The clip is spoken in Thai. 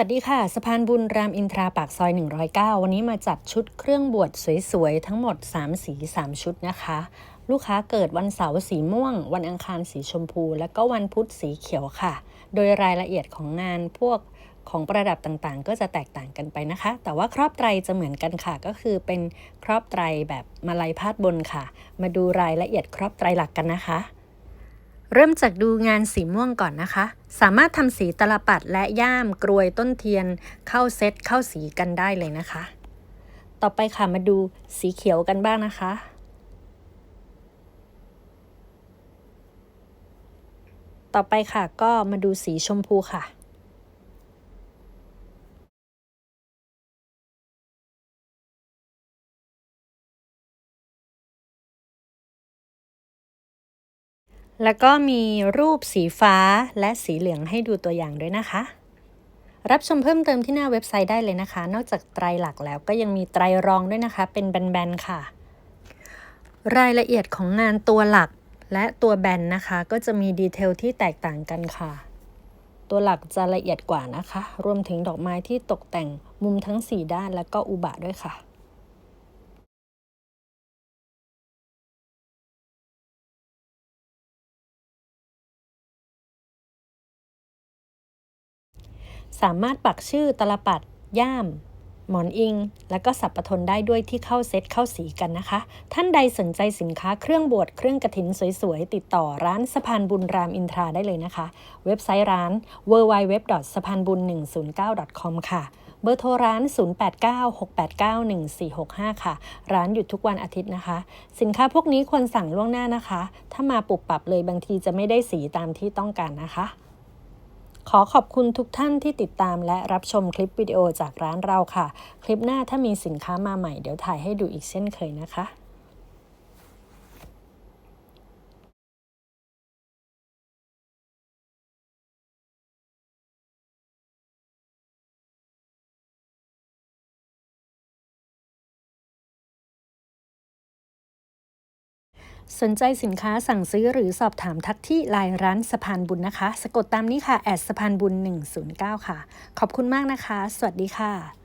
วัสดีค่ะสะพานบุญรามอินทราปากซอย 109 วันนี้มาจัดชุดเครื่องบวชสวยๆ ทั้งหมด 3 สี 3 ชุดนะคะ ลูกค้าเกิดวันเสาร์สีม่วง วันอังคารสีชมพู และก็วันพุธสีเขียวค่ะ โดยรายละเอียดของงานพวกของประดับต่างๆ ก็จะแตกต่างกันไปนะคะ แต่ว่าครอบไตรจะเหมือนกันค่ะ ก็คือเป็นครอบไตรแบบมาลัยพาดบนค่ะ มาดูรายละเอียดครอบไตรหลักกันนะคะ เริ่มจากดูงานสีม่วงก่อนนะคะ สามารถทำสีตลปัดและย่ามกรวยต้นเทียน เข้าเซตเข้าสีกันได้เลยนะคะ ต่อไปค่ะมาดูสีเขียวกันบ้างนะคะ ต่อไปค่ะก็มาดูสีชมพูค่ะ แล้วก็มีรูปสีฟ้าและสีเหลืองให้ดูตัวอย่างด้วยนะคะ รับชมเพิ่มเติมที่หน้าเว็บไซต์ได้เลยนะคะ นอกจากไตรหลักแล้วก็ยังมีไตรรองด้วยนะคะ เป็นแบนๆค่ะ รายละเอียดของงานตัวหลักและตัวแบนนะคะ ก็จะมีดีเทลที่แตกต่างกันค่ะ ตัวหลักจะละเอียดกว่านะคะ รวมถึงดอกไม้ที่ตกแต่งมุมทั้ง 4 ด้านและก็อุบะด้วยค่ะ สามารถปักชื่อตลปัด ย่าม หมอนอิง และก็สับปะทนได้ด้วยที่เข้าเซตเข้าสีกันนะคะ ท่านใดสนใจสินค้าเครื่องบวชเครื่องกระถินสวยๆ ติดต่อร้านสะพานบุญรามอินทราได้เลยนะคะ เว็บไซต์ร้าน w w w s a p a n b u n 1 0 9 com ค่ะเบอร์โทรร้าน 0896891465 ค่ะ ร้านหยุดทุกวันอาทิตย์นะคะ สินค้าพวกนี้ควรสั่งล่วงหน้านะคะ ถ้ามาปุบปรับเลยบางทีจะไม่ได้สีตามที่ต้องการนะคะ ขอขอบคุณทุกท่านที่ติดตามและรับชมคลิปวิดีโอจากร้านเราค่ะ คลิปหน้าถ้ามีสินค้ามาใหม่เดี๋ยวถ่ายให้ดูอีกเช่นเคยนะคะ สนใจสินค้าสั่งซื้อหรือสอบถามทักที่ไลน์ร้านสะพานบุญนะคะ สะกดตามนี้ค่ะแอดสะพานบุญ 109 ค่ะ ขอบคุณมากนะคะ สวัสดีค่ะ